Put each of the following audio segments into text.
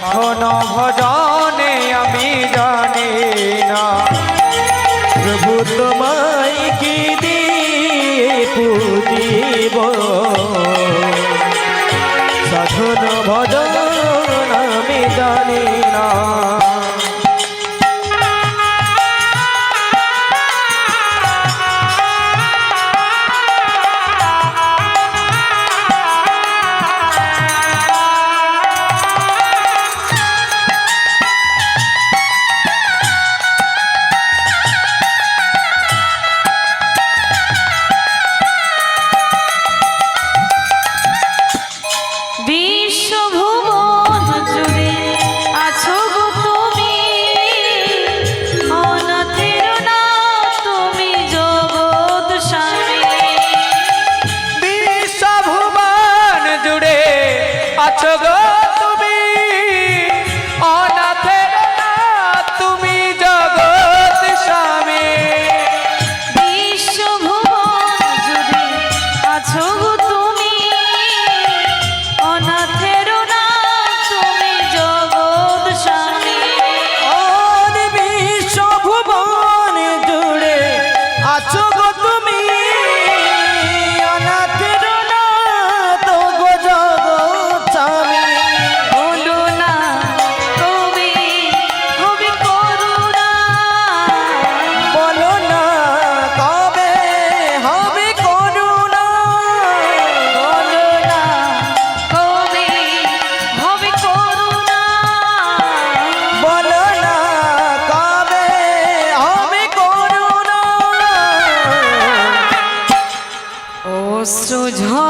সাধন ভজনে আমি জানি না। প্রভু তোমায় কি দিয়ে পুজিব? chegou. অশ্রু ঝড়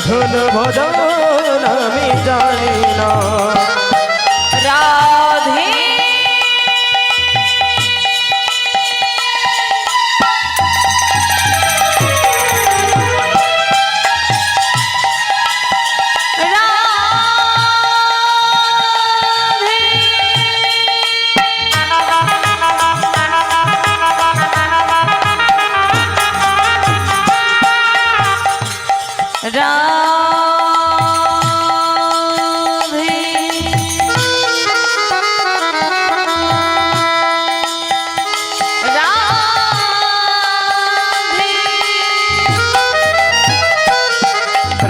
সাধন ভজন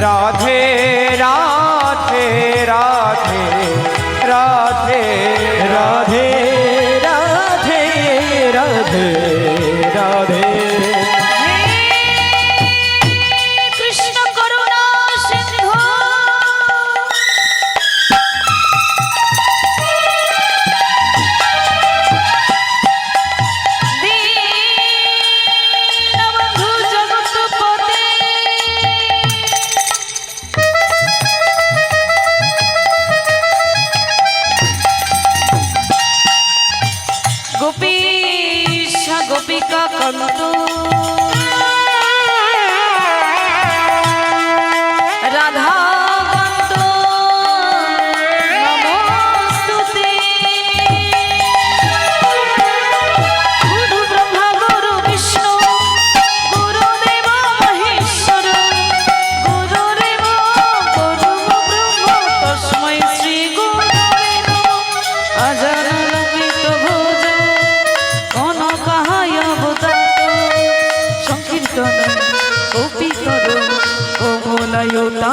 রাধে জানা গোপী করো ও মোলায়তা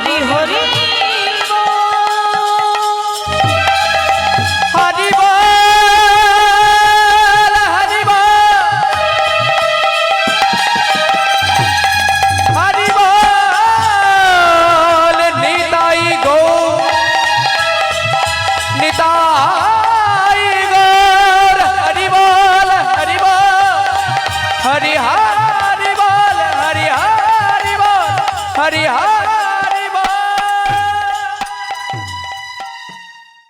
হরি হরি